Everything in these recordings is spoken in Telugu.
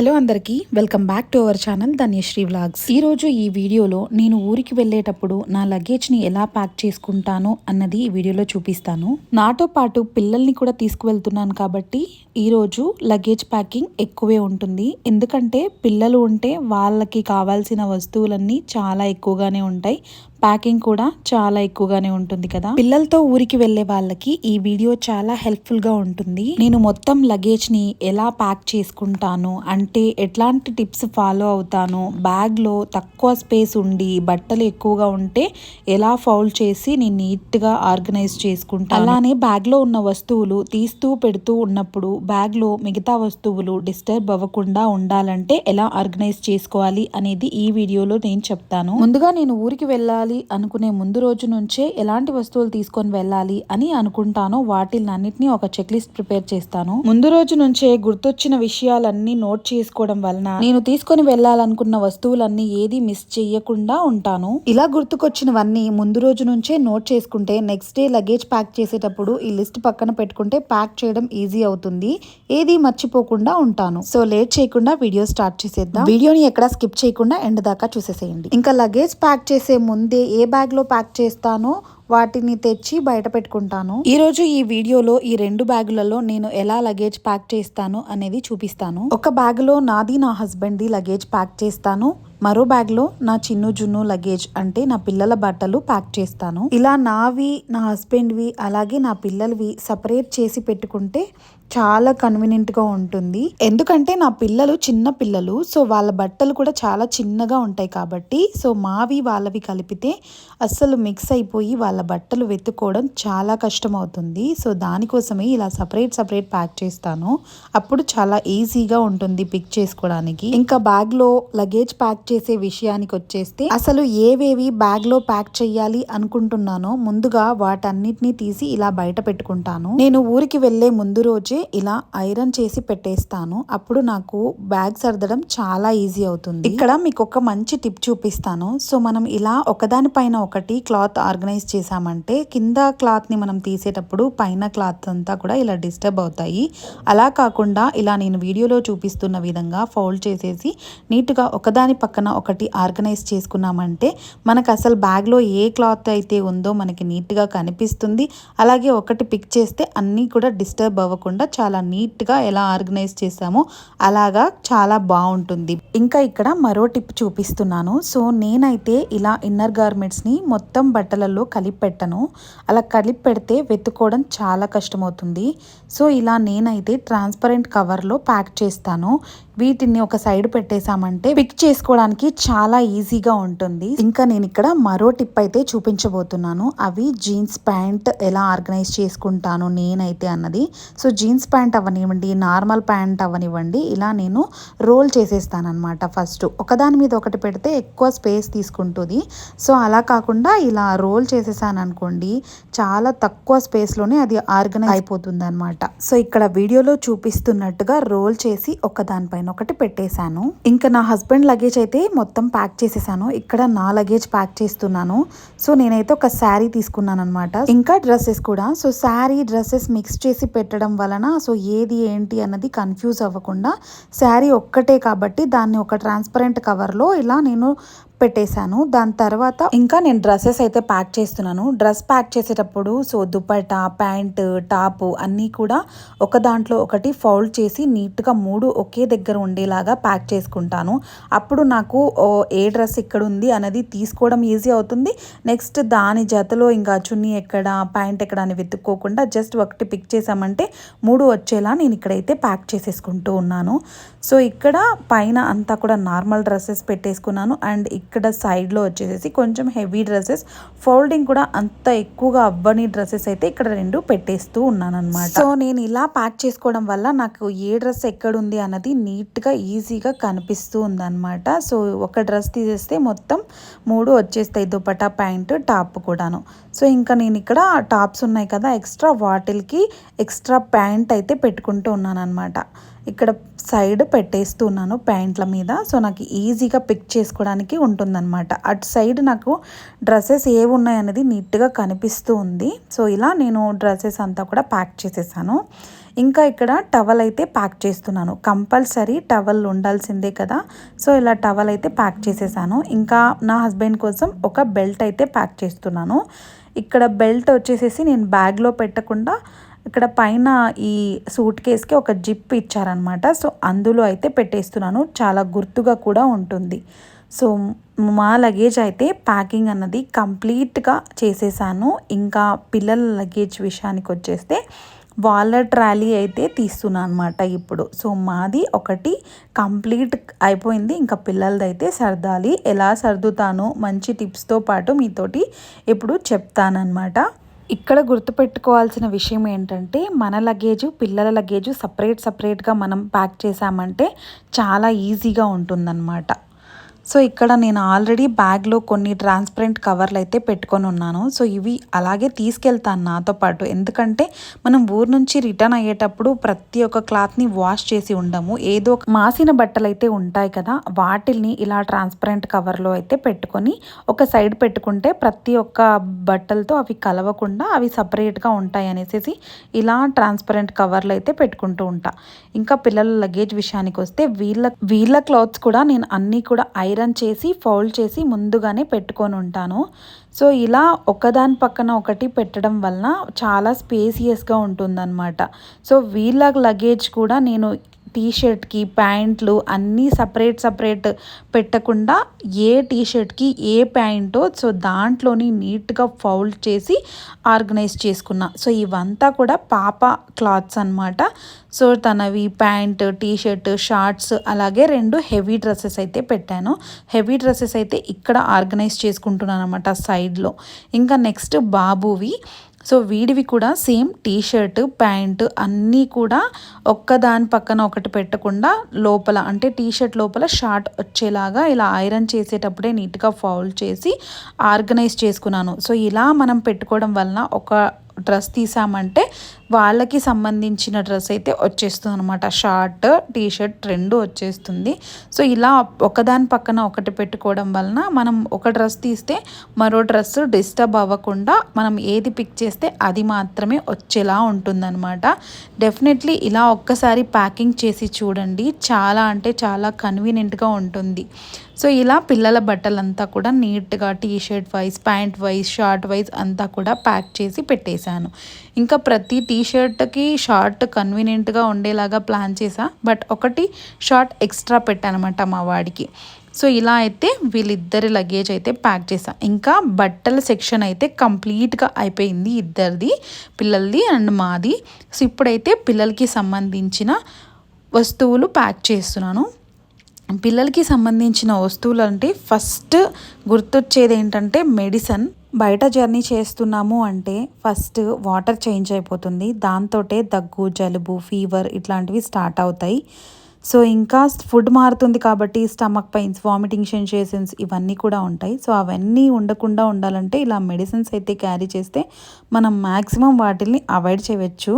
హలో అందరికీ welcome back to our channel Dhanyashri vlogs. ఈ రోజు ఈ వీడియోలో నేను ఊరికి వెళ్ళేటప్పుడు నా లగేజ్ని ఎలా ప్యాక్ చేసుకుంటాను అన్నది ఈ వీడియోలో చూపిస్తాను. నాతో పాటు పిల్లల్ని కూడా తీసుకువెళ్తున్నాను కాబట్టి ఈరోజు లగేజ్ ప్యాకింగ్ ఎక్కువే ఉంటుంది. ఎందుకంటే పిల్లలు ఉంటే వాళ్ళకి కావాల్సిన వస్తువులన్నీ చాలా ఎక్కువగానే ఉంటాయి. ప్యాకింగ్ కూడా చాలా ఎక్కువగానే ఉంటుంది కదా. పిల్లలతో ఊరికి వెళ్ళే వాళ్ళకి ఈ వీడియో చాలా హెల్ప్ఫుల్గా ఉంటుంది. నేను మొత్తం లగేజ్ని ఎలా ప్యాక్ చేసుకుంటాను అంటే ఎట్లాంటి టిప్స్ ఫాలో అవుతాను బ్యాగ్లో తక్కువ స్పేస్ ఉండి బట్టలు ఎక్కువగా ఉంటే ఎలా ఫౌల్ చేసి నేను నీట్గా ఆర్గనైజ్ చేసుకుంటాను. అలానే బ్యాగ్లో ఉన్న వస్తువులు తీస్తూ పెడుతూ ఉన్నప్పుడు బ్యాగ్లో మిగతా వస్తువులు డిస్టర్బ్ అవ్వకుండా ఉండాలంటే ఎలా ఆర్గనైజ్ చేసుకోవాలి అనేది ఈ వీడియోలో నేను చెప్తాను. ముందుగా నేను ఊరికి వెళ్ళాలి అనుకునే ముందు రోజు నుంచే ఎలాంటి వస్తువులు తీసుకొని వెళ్ళాలి అని అనుకుంటానో వాటిని ఒక చెక్ లిస్ట్ ప్రిపేర్ చేస్తాను. ముందు రోజు నుంచే గుర్తొచ్చిన విషయాలన్నీ నోట్ చేసుకోవడం వలన నేను తీసుకొని వెళ్ళాలనుకున్న వస్తువులన్నీ ఏది మిస్ చెయ్యకుండా ఉంటాను. ఇలా గుర్తుకొచ్చినవన్నీ ముందు రోజు నుంచే నోట్ చేసుకుంటే నెక్స్ట్ డే లగేజ్ ప్యాక్ చేసేటప్పుడు ఈ లిస్ట్ పక్కన పెట్టుకుంటే ప్యాక్ చేయడం ఈజీ అవుతుంది. ఏది మర్చిపోకుండా ఉంటాను. సో లేట్ చేయకుండా వీడియో స్టార్ట్ చేసేద్దాం. వీడియోని ఎక్కడ స్కిప్ చేయకుండా ఎండ్ దాకా చూసేసేయండి. ఇంకా లగేజ్ ప్యాక్ చేసే ముందే ఏ బ్యాగ్లో ప్యాక్ చేస్తానో వాటిని తెచ్చి బయట పెట్టుకుంటాను. ఈరోజు ఈ వీడియోలో ఈ రెండు బ్యాగులలో నేను ఎలా లగేజ్ ప్యాక్ చేస్తాను అనేది చూపిస్తాను. ఒక బ్యాగ్లో నాది నా హస్బెండ్ది లగేజ్ ప్యాక్ చేస్తాను. మరో బ్యాగ్లో నా చిన్ను జున్ను లగేజ్ అంటే నా పిల్లల బట్టలు ప్యాక్ చేస్తాను. ఇలా నావి నా హస్బెండ్వి అలాగే నా పిల్లలవి సపరేట్ చేసి పెట్టుకుంటే చాలా కన్వీనియంట్గా ఉంటుంది. ఎందుకంటే నా పిల్లలు చిన్న పిల్లలు సో వాళ్ళ బట్టలు కూడా చాలా చిన్నగా ఉంటాయి కాబట్టి సో మావి వాళ్ళవి కలిపితే అస్సలు మిక్స్ అయిపోయి వాళ్ళ బట్టలు వెతుక్కోవడం చాలా కష్టం అవుతుంది సో దానికోసమే ఇలా సపరేట్ సపరేట్ ప్యాక్ చేస్తాను. అప్పుడు చాలా ఈజీగా ఉంటుంది పిక్ చేసుకోవడానికి. ఇంకా బ్యాగ్లో లగేజ్ ప్యాక్ చేసే విషయానికి వచ్చేస్తే అసలు ఏవేవి బ్యాగ్లో ప్యాక్ చేయాలి అనుకుంటున్నానో ముందుగా వాటన్నిటిని తీసి ఇలా బయట పెట్టుకుంటాను. నేను ఊరికి వెళ్ళే ముందు రోజే ఇలా ఐరన్ చేసి పెట్టేస్తాను. అప్పుడు నాకు బ్యాగ్ సర్దడం చాలా ఈజీ అవుతుంది. ఇక్కడ మీకు ఒక మంచి టిప్ చూపిస్తాను. సో మనం ఇలా ఒకదాని పైన ఒకటి క్లాత్ ఆర్గనైజ్ చేసామంటే కింద క్లాత్ని మనం తీసేటప్పుడు పైన క్లాత్ అంతా కూడా ఇలా డిస్టర్బ్ అవుతాయి. అలా కాకుండా ఇలా నేను వీడియోలో చూపిస్తున్న విధంగా ఫోల్డ్ చేసేసి నీట్గా ఒకదాని పక్కన ఒకటి ఆర్గనైజ్ చేసుకున్నామంటే మనకు అసలు బ్యాగ్లో ఏ క్లాత్ అయితే ఉందో మనకి నీట్గా కనిపిస్తుంది. అలాగే ఒకటి పిక్ చేస్తే అన్నీ కూడా డిస్టర్బ్ అవ్వకుండా చాలా నీట్గా ఎలా ఆర్గనైజ్ చేసామో అలాగా చాలా బాగుంటుంది. ఇంకా ఇక్కడ మరో టిప్ చూపిస్తున్నాను. సో నేనైతే ఇలా ఇన్నర్ గార్మెంట్స్ని మొత్తం బట్టలలో కలిపి పెట్టను అలా కలిపి పెడితే వెతుక్కోవడం చాలా కష్టమవుతుంది. సో ఇలా నేనైతే ట్రాన్స్పరెంట్ కవర్లో ప్యాక్ చేస్తాను. వీటిని ఒక సైడ్ పెట్టేశామంటే పిక్ చేసుకోవడానికి చాలా ఈజీగా ఉంటుంది. ఇంకా నేను ఇక్కడ మరో టిప్ అయితే చూపించబోతున్నాను. అవి జీన్స్ ప్యాంట్ ఎలా ఆర్గనైజ్ చేసుకుంటాను నేనైతే అన్నది. సో జీన్స్ ప్యాంట్ అవ్వనివ్వండి నార్మల్ ప్యాంట్ అవ్వనివ్వండి ఇలా నేను రోల్ చేసేస్తాను అనమాట ఫస్ట్. ఒకదాని మీద ఒకటి పెడితే ఎక్కువ స్పేస్ తీసుకుంటుంది. సో అలా కాకుండా ఇలా రోల్ చేసేసాను అనుకోండి చాలా తక్కువ స్పేస్లోనే అది ఆర్గనైజ్ అయిపోతుంది అనమాట సో ఇక్కడ వీడియోలో చూపిస్తున్నట్టుగా రోల్ చేసి ఒకదానిపైన ఒకటి పెట్టేశాను. ఇంకా నా హస్బెండ్ లగేజ్ అయితే మొత్తం ప్యాక్ చేసేసాను. ఇక్కడ నా లగేజ్ ప్యాక్ చేస్తున్నాను. సో నేనైతే ఒక శారీ తీసుకున్నాను అనమాట ఇంకా డ్రెస్సెస్ కూడా. సో శారీ డ్రెస్సెస్ మిక్స్ చేసి పెట్టడం వలన సో ఏది ఏంటి అన్నది కన్ఫ్యూజ్ అవ్వకుండా శారీ ఒక్కటే కాబట్టి దాన్ని ఒక ట్రాన్స్పరెంట్ కవర్లో ఇలా నేను పెట్టేశాను. దాని తర్వాత ఇంకా నేను డ్రెస్సెస్ అయితే ప్యాక్ చేస్తున్నాను. డ్రెస్ ప్యాక్ చేసేటప్పుడు సో దుపట్టా ప్యాంట్ టాప్ అన్నీ కూడా ఒక దాంట్లో ఒకటి ఫోల్డ్ చేసి నీట్గా మూడు ఒకే దగ్గర ఉండేలాగా ప్యాక్ చేసుకుంటాను. అప్పుడు నాకు ఏ డ్రెస్ ఇక్కడ ఉంది అనేది తీసుకోవడం ఈజీ అవుతుంది. నెక్స్ట్ దాని జతలో ఇంకా చున్నీ ఎక్కడ ప్యాంట్ ఎక్కడ అని వెతుక్కోకుండా జస్ట్ ఒకటి పిక్ చేసామంటే మూడు వచ్చేలా నేను ఇక్కడైతే ప్యాక్ చేసేసుకుంటూ ఉన్నాను. సో ఇక్కడ పైన అంతా కూడా నార్మల్ డ్రెస్సెస్ పెట్టేసుకున్నాను. అండ్ ఇక్కడ సైడ్లో వచ్చేసేసి కొంచెం హెవీ డ్రెస్సెస్ ఫోల్డింగ్ కూడా అంత ఎక్కువగా అవ్వని డ్రెస్సెస్ అయితే ఇక్కడ రెండు పెట్టేస్తూ ఉన్నాను అనమాట సో నేను ఇలా ప్యాక్ చేసుకోవడం వల్ల నాకు ఏ డ్రెస్ ఎక్కడుంది అన్నది నీట్గా ఈజీగా కనిపిస్తూ ఉందన్నమాట. సో ఒక డ్రెస్ తీసేస్తే మొత్తం మూడు వచ్చేస్తాయి. దుపటా ప్యాంటు టాప్ కూడాను. సో ఇంకా నేను ఇక్కడ టాప్స్ ఉన్నాయి కదా ఎక్స్ట్రా వాటిల్కి ఎక్స్ట్రా ప్యాంట్ అయితే పెట్టుకుంటూ ఉన్నాను అనమాట ఇక్కడ సైడ్ పెట్టేస్తున్నాను ప్యాంట్ల మీద. సో నాకు ఈజీగా పిక్ చేసుకోవడానికి ఉంటుందన్నమాట. అటు సైడ్ నాకు డ్రెస్సెస్ ఏవి ఉన్నాయనేది నీట్గా కనిపిస్తూ ఉంది. సో ఇలా నేను డ్రెస్సెస్ అంతా కూడా ప్యాక్ చేసేసాను. ఇంకా ఇక్కడ టవల్ అయితే ప్యాక్ చేస్తున్నాను. కంపల్సరీ టవల్ ఉండాల్సిందే కదా. సో ఇలా టవల్ అయితే ప్యాక్ చేసేసాను. ఇంకా నా హస్బెండ్ కోసం ఒక బెల్ట్ అయితే ప్యాక్ చేస్తున్నాను. ఇక్కడ బెల్ట్ వచ్చేసేసి నేను బ్యాగ్లో పెట్టకుండా ఇక్కడ పైన ఈ సూట్ కేస్కి ఒక జిప్ ఇచ్చారనమాట సో అందులో అయితే పెట్టేస్తున్నాను. చాలా గుర్తుగా కూడా ఉంటుంది. సో మా లగేజ్ అయితే ప్యాకింగ్ అన్నది కంప్లీట్గా చేసేసాను. ఇంకా పిల్లల లగేజ్ విషయానికి వచ్చేస్తే వాళ్ళ ట్రాలీ అయితే తీస్తున్నాను అనమాట ఇప్పుడు. సో మాది ఒకటి కంప్లీట్ అయిపోయింది. ఇంకా పిల్లలదైతే సర్దాలి. ఎలా సర్దుతాను మంచి టిప్స్తో పాటు మీతోటి ఇప్పుడు చెప్తానమాట ఇక్కడ గుర్తుపెట్టుకోవాల్సిన విషయం ఏంటంటే మన లగేజ్ పిల్లల లగేజ్ సపరేట్ సపరేట్గా మనం ప్యాక్ చేసామంటే చాలా ఈజీగా ఉంటుందన్నమాట. సో ఇక్కడ నేను ఆల్రెడీ బ్యాగ్లో కొన్ని ట్రాన్స్పరెంట్ కవర్లు అయితే పెట్టుకొని ఉన్నాను. సో ఇవి అలాగే తీసుకెళ్తాను నాతో పాటు. ఎందుకంటే మనం ఊరు నుంచి రిటర్న్ అయ్యేటప్పుడు ప్రతి ఒక్క క్లాత్ని వాష్ చేసి ఉండము. ఏదో మాసిన బట్టలు అయితే ఉంటాయి కదా వాటిల్ని ఇలా ట్రాన్స్పరెంట్ కవర్లో అయితే పెట్టుకొని ఒక సైడ్ పెట్టుకుంటే ప్రతి ఒక్క బట్టలతో అవి కలవకుండా అవి సపరేట్గా ఉంటాయి అనేసి ఇలా ట్రాన్స్పరెంట్ కవర్లు అయితే పెట్టుకుంటూ ఉంటా. ఇంకా పిల్లల లగేజ్ విషయానికి వస్తే వీళ్ళ వీళ్ళ క్లాత్స్ కూడా నేను అన్నీ కూడా ఐరన్ ఐరన్ చేసి ఫౌల్డ్ చేసి ముందుగానే పెట్టుకొని ఉంటాను. సో ఇలా ఒకదాని పక్కన ఒకటి పెట్టడం వలన చాలా స్పేసియస్గా ఉంటుందన్నమాట. సో వీళ్ళ లగేజ్ కూడా నేను టీషర్ట్కి ప్యాంట్లు అన్నీ సపరేట్ సపరేట్ పెట్టకుండా ఏ టీషర్ట్కి ఏ ప్యాంటో సో దాంట్లోని నీట్గా ఫౌల్డ్ చేసి ఆర్గనైజ్ చేసుకున్నా. సో ఇవంతా కూడా పాప క్లాత్స్ అనమాట సో తనవి ప్యాంట్ టీషర్ట్ షార్ట్స్ అలాగే రెండు హెవీ డ్రెస్సెస్ అయితే పెట్టాను. హెవీ డ్రెస్సెస్ అయితే ఇక్కడ ఆర్గనైజ్ చేసుకుంటున్నాను అనమాట సైడ్లో. ఇంకా నెక్స్ట్ బాబువి. సో వీడివి కూడా సేమ్ టీ షర్ట్ ప్యాంటు అన్నీ కూడా ఒక్కదాని పక్కన ఒకటి పెట్టకుండా లోపల అంటే టీ షర్ట్ లోపల షార్ట్ వచ్చేలాగా ఇలా ఐరన్ చేసేటప్పుడే నీట్గా ఫౌల్ చేసి ఆర్గనైజ్ చేసుకున్నాను. సో ఇలా మనం పెట్టుకోవడం వలన ఒక డ్రెస్ తీసామంటే వాళ్ళకి సంబంధించిన డ్రెస్ అయితే వచ్చేస్తుంది అనమాట షార్ట్ టీ షర్ట్ రెండు వచ్చేస్తుంది. సో ఇలా ఒకదాని పక్కన ఒకటి పెట్టుకోవడం వలన మనం ఒక డ్రెస్ తీస్తే మరో డ్రెస్ డిస్టర్బ్ అవ్వకుండా మనం ఏది పిక్ చేస్తే అది మాత్రమే వచ్చేలా ఉంటుందన్నమాట. డెఫినెట్లీ ఇలా ఒక్కసారి ప్యాకింగ్ చేసి చూడండి. చాలా అంటే చాలా కన్వీనియంట్గా ఉంటుంది. సో ఇలా పిల్లల బట్టలంతా కూడా నీట్గా T shirt wise pant wise short wise అంతా కూడా ప్యాక్ చేసి పెట్టేశాను. ఇంకా ప్రతి టీ షర్ట్కి షార్ట్ కన్వీనియంట్గా ఉండేలాగా ప్లాన్ చేసా బట్ ఒకటి షార్ట్ ఎక్స్ట్రా పెట్టానమాట మా వాడికి. సో ఇలా అయితే వీళ్ళిద్దరి లగేజ్ అయితే ప్యాక్ చేసా ఇంకా బట్టల సెక్షన్ అయితే కంప్లీట్గా అయిపోయింది ఇద్దరిది పిల్లలది అండ్ మాది. సో ఇప్పుడైతే పిల్లలకి సంబంధించిన వస్తువులు ప్యాక్ చేస్తున్నాను. పిల్లలకి సంబంధించిన వస్తువులు అంటే ఫస్ట్ గుర్తొచ్చేది ఏంటంటే మెడిసిన్. బయట జర్నీ చేస్తున్నాము అంటే ఫస్ట్ వాటర్ చేంజ్ అయిపోతుంది. దాంతో దగ్గు జలుబు ఫీవర్ ఇట్లాంటివి స్టార్ట్ అవుతాయి. సో ఇంకా ఫుడ్ మారుతుంది కాబట్టి స్టమక్ పెయిన్స్ వామిటింగ్ సెన్సేషన్స్ ఇవన్నీ కూడా ఉంటాయి. సో అవన్నీ ఉండకుండా ఉండాలంటే ఇలా మెడిసిన్స్ అయితే క్యారీ చేస్తే మనం మ్యాక్సిమం వాటిల్ని అవాయిడ్ చేయవచ్చు.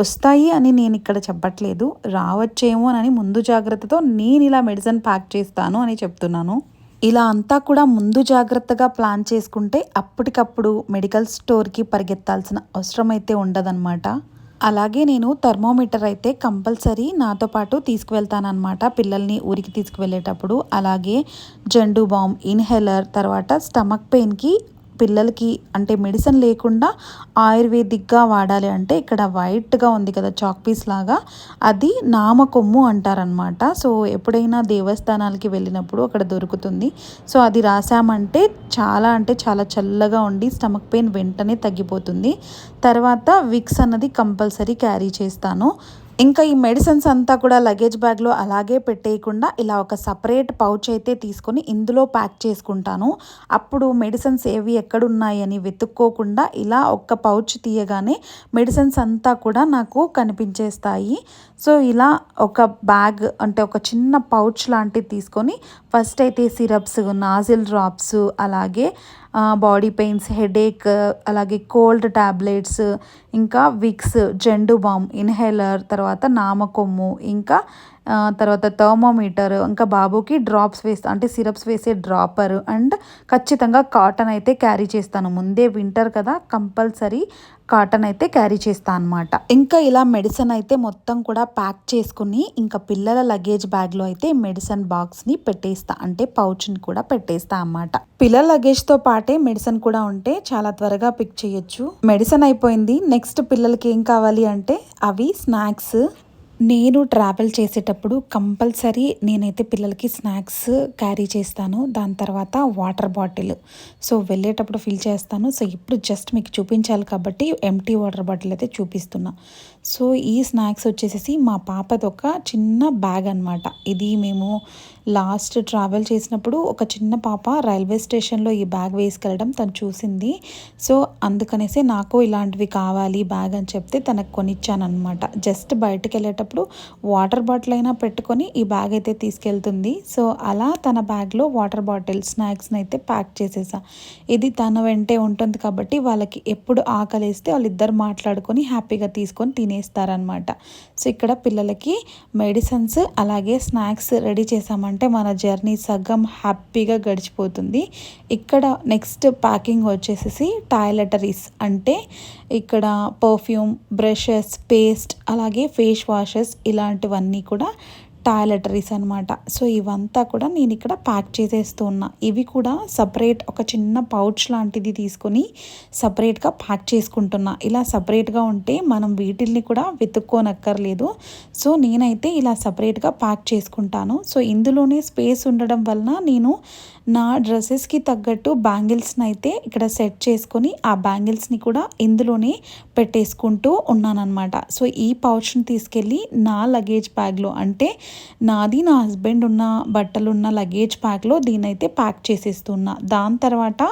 వస్తాయి అని నేను ఇక్కడ చెప్పట్లేదు. రావచ్చేమో అని ముందు జాగ్రత్తతో నేను ఇలా మెడిసిన్ ప్యాక్ చేస్తాను అని చెప్తున్నాను. ఇలా అంతా కూడా ముందు జాగ్రత్తగా ప్లాన్ చేసుకుంటే అప్పటికప్పుడు మెడికల్ స్టోర్కి పరిగెత్తాల్సిన అవసరం అయితే ఉండదన్నమాట. అలాగే నేను థర్మోమీటర్ అయితే కంపల్సరీ నాతో పాటు తీసుకువెళ్తానమాట పిల్లల్ని ఊరికి తీసుకువెళ్ళేటప్పుడు. అలాగే జండు బామ్ ఇన్హేలర్ తర్వాత స్టమక్ పెయిన్కి పిల్లలకి అంటే మెడిసిన్ లేకుండా ఆయుర్వేదిక్గా వాడాలి అంటే ఇక్కడ వైట్గా ఉంది కదా చాక్ పీస్ లాగా. అది నామకొమ్ము అంటారనమాట సో ఎప్పుడైనా దేవస్థానాలకి వెళ్ళినప్పుడు అక్కడ దొరుకుతుంది. సో అది రాసామంటే చాలా అంటే చాలా చల్లగా ఉండి స్టమక్ పెయిన్ వెంటనే తగ్గిపోతుంది. తర్వాత విక్స్ అన్నది కంపల్సరీ క్యారీ చేస్తాను. ఇంకా ఈ మెడిసిన్స్ అంతా కూడా లగేజ్ బ్యాగ్లో అలాగే పెట్టేయకుండా ఇలా ఒక సపరేట్ పౌచ్ అయితే తీసుకొని ఇందులో ప్యాక్ చేసుకుంటాను. అప్పుడు మెడిసిన్స్ ఏవి ఎక్కడున్నాయని వెతుక్కోకుండా ఇలా ఒక్క పౌచ్ తీయగానే మెడిసిన్స్ అంతా కూడా నాకు కనిపించేస్తాయి. సో ఇలా ఒక బ్యాగ్ అంటే ఒక చిన్న పౌచ్ లాంటిది తీసుకొని ఫస్ట్ అయితే సిరప్స్ నాజిల్ డ్రాప్స్ అలాగే బాడీ పెయిన్స్ హెడేక్ అలాగే కోల్డ్ ట్యాబ్లెట్స్ ఇంకా విక్స్ జెండు బామ్ ఇన్హేలర్ తర్వాత నామకొమ్ము ఇంకా తర్వాత థర్మోమీటర్ ఇంకా బాబుకి డ్రాప్స్ వేస్తా అంటే సిరప్స్ వేసే డ్రాపర్ అండ్ ఖచ్చితంగా కాటన్ అయితే క్యారీ చేస్తాను. ముందే వింటర్ కదా కంపల్సరీ కాటన్ అయితే క్యారీ చేస్తాను అనమాట ఇంకా ఇలా మెడిసిన్ అయితే మొత్తం కూడా ప్యాక్ చేసుకుని ఇంకా పిల్లల లగేజ్ బ్యాగ్లో అయితే మెడిసిన్ బాక్స్ని పెట్టేస్తా. అంటే పౌచ్ని కూడా పెట్టేస్తా అన్నమాట. పిల్లల లగేజ్తో పాటే మెడిసిన్ కూడా ఉంటే చాలా త్వరగా పిక్ చేయొచ్చు. మెడిసిన్ అయిపోయింది. నెక్స్ట్ పిల్లలకి ఏం కావాలి అంటే అవి స్నాక్స్ నేను ట్రావెల్ చేసేటప్పుడు కంపల్సరీ నేనైతే పిల్లలకి స్నాక్స్ క్యారీ చేస్తాను. దాని తర్వాత వాటర్ బాటిల్ సో వెళ్ళేటప్పుడు ఫిల్ చేస్తాను. సో ఇప్పుడు జస్ట్ మీకు చూపించాలి కాబట్టి ఎంటీ వాటర్ బాటిల్ అయితే చూపిస్తున్నా. సో ఈ స్నాక్స్ వచ్చేసి మా పాపది ఒక చిన్న బ్యాగ్ అనమాట ఇది మేము లాస్ట్ ట్రావెల్ చేసినప్పుడు ఒక చిన్న పాప రైల్వే స్టేషన్లో ఈ బ్యాగ్ వేసుకెళ్ళడం తను చూసింది. సో అందుకనేసి నాకు ఇలాంటివి కావాలి బ్యాగ్ అని చెప్తే తనకు కొనిచ్చానమాట జస్ట్ బయటకు వెళ్ళేటప్పుడు వాటర్ బాటిల్ అయినా పెట్టుకొని ఈ బ్యాగ్ అయితే తీసుకెళ్తుంది. సో అలా తన బ్యాగ్లో వాటర్ బాటిల్ స్నాక్స్ని అయితే ప్యాక్ చేసేసా. ఇది తన వెంటే ఉంటుంది కాబట్టి వాళ్ళకి ఎప్పుడు ఆకలిస్తే వాళ్ళిద్దరు మాట్లాడుకొని హ్యాపీగా తీసుకొని తినేస్తారనమాట సో ఇక్కడ పిల్లలకి మెడిసిన్స్ అలాగే స్నాక్స్ రెడీ చేసామంటే మన జర్నీ సగం హ్యాపీగా గడిచిపోతుంది. ఇక్కడ నెక్స్ట్ ప్యాకింగ్ వచ్చేసి టాయిలెటరీస్ అంటే ఇక్కడ పర్ఫ్యూమ్ బ్రషెస్ పేస్ట్ అలాగే ఫేస్ వాషెస్ ఇలాంటివన్నీ కూడా టాయిలెటరీస్ అనమాట సో ఇవంతా కూడా నేను ఇక్కడ ప్యాక్ చేసేస్తూ ఉన్నా. ఇవి కూడా సపరేట్ ఒక చిన్న పౌచ్ లాంటిది తీసుకొని సపరేట్గా ప్యాక్ చేసుకుంటున్నా. ఇలా సపరేట్గా ఉంటే మనం వీటిల్ని కూడా వెతుక్కోనక్కర్లేదు. సో నేనైతే ఇలా సపరేట్గా ప్యాక్ చేసుకుంటాను. సో ఇందులోనే స్పేస్ ఉండడం వలన నేను నా డ్రెస్సెస్కి తగ్గట్టు బ్యాంగిల్స్ని అయితే ఇక్కడ సెట్ చేసుకొని ఆ బ్యాంగిల్స్ని కూడా ఇందులోనే పెట్టేసుకుంటూ ఉన్నానన్నమాట. సో ఈ పౌచ్ని తీసుకెళ్ళి నా లగేజ్ బ్యాగ్లో అంటే నాది నా హస్బెండ్ ఉన్న బట్టలు ఉన్న లగేజ్ ప్యాక్లో దీనైతే ప్యాక్ చేసేస్తున్నా. దాని తర్వాత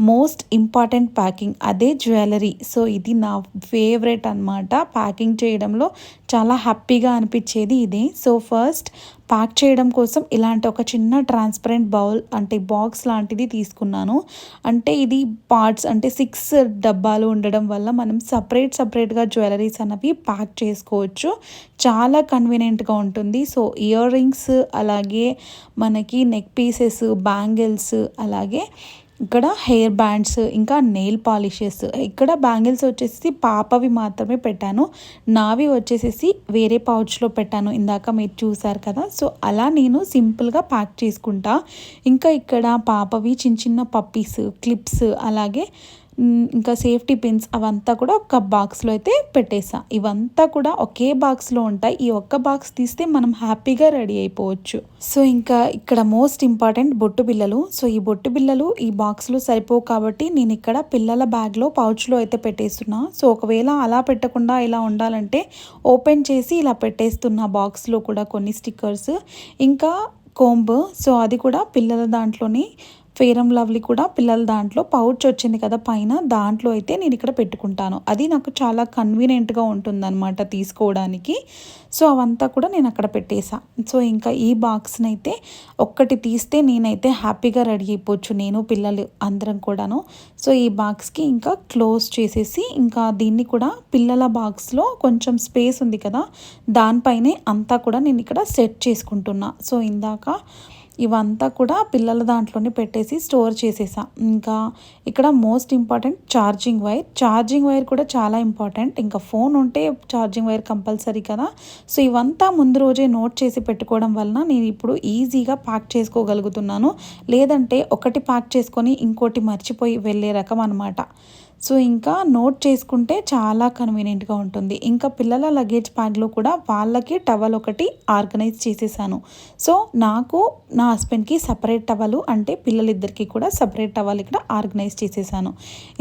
మోస్ట్ ఇంపార్టెంట్ ప్యాకింగ్ అదే జ్యువెలరీ. సో ఇది నా ఫేవరెట్ అనమాట ప్యాకింగ్ చేయడంలో చాలా హ్యాపీగా అనిపించేది ఇదే. సో ఫస్ట్ ప్యాక్ చేయడం కోసం ఇలాంటి ఒక చిన్న ట్రాన్స్పరెంట్ బౌల్ అంటే బాక్స్ లాంటిది తీసుకున్నాను. అంటే ఇది పార్ట్స్ అంటే సిక్స్ డబ్బాలు ఉండడం వల్ల మనం సపరేట్ సపరేట్గా జ్యువెలరీస్ అనేవి ప్యాక్ చేసుకోవచ్చు. చాలా కన్వీనియంట్గా ఉంటుంది. సో ఇయర్ రింగ్స్ అలాగే మనకి నెక్ పీసెస్ బ్యాంగిల్స్ అలాగే ఇక్కడ హెయిర్ బ్యాండ్స్ ఇంకా నెయిల్ పాలిషెస్. ఇక్కడ బ్యాంగిల్స్ వచ్చేసి పాపవి మాత్రమే పెట్టాను. నావి వచ్చేసేసి వేరే పౌచ్లో పెట్టాను ఇందాక మీరు చూసారు కదా. సో అలా నేను సింపుల్గా ప్యాక్ చేసుకుంటా. ఇంకా ఇక్కడ పాపవి చిన్న చిన్న పప్పీస్ క్లిప్స్ అలాగే ఇంకా సేఫ్టీ పిన్స్ అవంతా కూడా ఒక బాక్స్లో అయితే పెట్టేసా. ఇవంతా కూడా ఒకే బాక్స్లో ఉంటాయి. ఈ ఒక్క బాక్స్ తీస్తే మనం హ్యాపీగా రెడీ అయిపోవచ్చు. సో ఇంకా ఇక్కడ మోస్ట్ ఇంపార్టెంట్ బొట్టు బిల్లలు సో ఈ బొట్టు బిల్లలు ఈ బాక్స్లో సరిపోవు కాబట్టి నేను ఇక్కడ పిల్లల బ్యాగ్లో పౌచ్లో అయితే పెట్టేస్తున్నా. సో ఒకవేళ అలా పెట్టకుండా ఇలా ఉండాలంటే ఓపెన్ చేసి ఇలా పెట్టేస్తున్న బాక్స్లో కూడా కొన్ని స్టిక్కర్స్. ఇంకా కోంబ్. సో అది కూడా పిల్లల దాంట్లోని ఫేర్ అండ్ లవ్లీ కూడా పిల్లల దాంట్లో పౌచ్ వచ్చింది కదా పైన దాంట్లో అయితే నేను ఇక్కడ పెట్టుకుంటాను. అది నాకు చాలా కన్వీనియంట్గా ఉంటుందన్నమాట తీసుకోవడానికి. సో అవంతా కూడా నేను అక్కడ పెట్టేసా. సో ఇంకా ఈ బాక్స్ని అయితే ఒక్కటి తీస్తే నేనైతే హ్యాపీగా రెడీ అయిపోవచ్చు నేను పిల్లలు అందరం కూడాను. సో ఈ బాక్స్కి ఇంకా క్లోజ్ చేసేసి ఇంకా దీన్ని కూడా పిల్లల బాక్స్లో కొంచెం స్పేస్ ఉంది కదా దానిపైనే అంతా కూడా నేను ఇక్కడ సెట్ చేసుకుంటున్నా. సో ఇందాక ఇవంతా కూడా పిల్లల దాంట్లోనే పెట్టేసి స్టోర్ చేసేసా. ఇంకా ఇక్కడ most important charging wire. Charging wire కూడా చాలా ఇంపార్టెంట్. ఇంకా ఫోన్ ఉంటే ఛార్జింగ్ వైర్ కంపల్సరీ కదా. సో ఇవంతా ముందు రోజే నోట్ చేసి పెట్టుకోవడం వలన నేను ఇప్పుడు ఈజీగా ప్యాక్ చేసుకోగలుగుతున్నాను. లేదంటే ఒకటి ప్యాక్ చేసుకొని ఇంకోటి మర్చిపోయి వెళ్ళే రకం అనమాట సో ఇంకా నోట్ చేసుకుంటే చాలా కన్వీనియంట్గా ఉంటుంది. ఇంకా పిల్లల లగేజ్ బ్యాగ్లో కూడా వాళ్ళకి టవల్ ఒకటి ఆర్గనైజ్ చేసేసాను. సో నాకు నా హస్బెండ్కి సపరేట్ టవల్ అంటే పిల్లలిద్దరికీ కూడా సపరేట్ టవల్ ఇక్కడ ఆర్గనైజ్ చేసేసాను.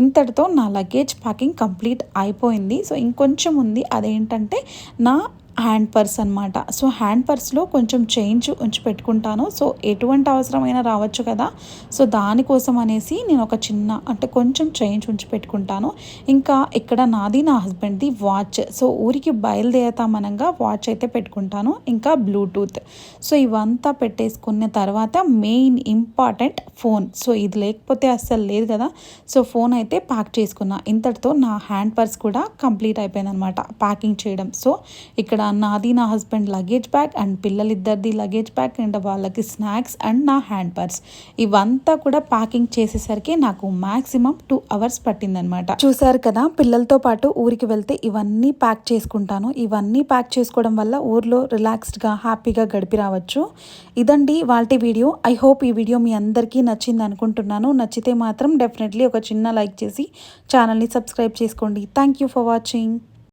ఇంతటితో నా లగేజ్ ప్యాకింగ్ కంప్లీట్ అయిపోయింది. సో ఇంకొంచెం ఉంది. అదేంటంటే నా హ్యాండ్ పర్స్ అనమాట సో హ్యాండ్ పర్స్లో కొంచెం చేంజ్ ఉంచి పెట్టుకుంటాను. సో ఎటువంటి అవసరమైనా రావచ్చు కదా. సో దానికోసం అనేసి నేను ఒక చిన్న అంటే కొంచెం చేంజ్ ఉంచి పెట్టుకుంటాను. ఇంకా ఇక్కడ నాది నా హస్బెండ్ది వాచ్ సో ఊరికి బయలుదేరతామనంగా వాచ్ అయితే పెట్టుకుంటాను. ఇంకా బ్లూటూత్ సో ఇవంతా పెట్టేసుకున్న తర్వాత మెయిన్ ఇంపార్టెంట్ ఫోన్ సో ఇది లేకపోతే అస్సలు లేదు కదా. సో ఫోన్ అయితే ప్యాక్ చేసుకున్నా. ఇంతటితో నా హ్యాండ్ పర్స్ కూడా కంప్లీట్ అయిపోయింది అనమాట ప్యాకింగ్ చేయడం. సో ఇక్కడ నాది నా హస్బెండ్ లగేజ్ బ్యాగ్ అండ్ పిల్లలిద్దరిది లగేజ్ బ్యాగ్ అండ్ వాళ్ళకి స్నాక్స్ అండ్ నా హ్యాండ్ పర్స్ ఇవంతా కూడా ప్యాకింగ్ చేసేసరికి నాకు మాక్సిమం టూ అవర్స్ పట్టిందనమాట. చూసారు కదా పిల్లలతో పాటు ఊరికి వెళ్తే ఇవన్నీ ప్యాక్ చేసుకుంటాను. ఇవన్నీ ప్యాక్ చేసుకోవడం వల్ల ఊర్లో రిలాక్స్డ్గా హ్యాపీగా గడిపి రావచ్చు. ఇదండి వాళ్ళ వీడియో. ఐ హోప్ ఈ వీడియో మీ అందరికీ నచ్చింది అనుకుంటున్నాను. నచ్చితే మాత్రం డెఫినెట్లీ ఒక చిన్న లైక్ చేసి ఛానల్ని సబ్స్క్రైబ్ చేసుకోండి. Thank you for watching.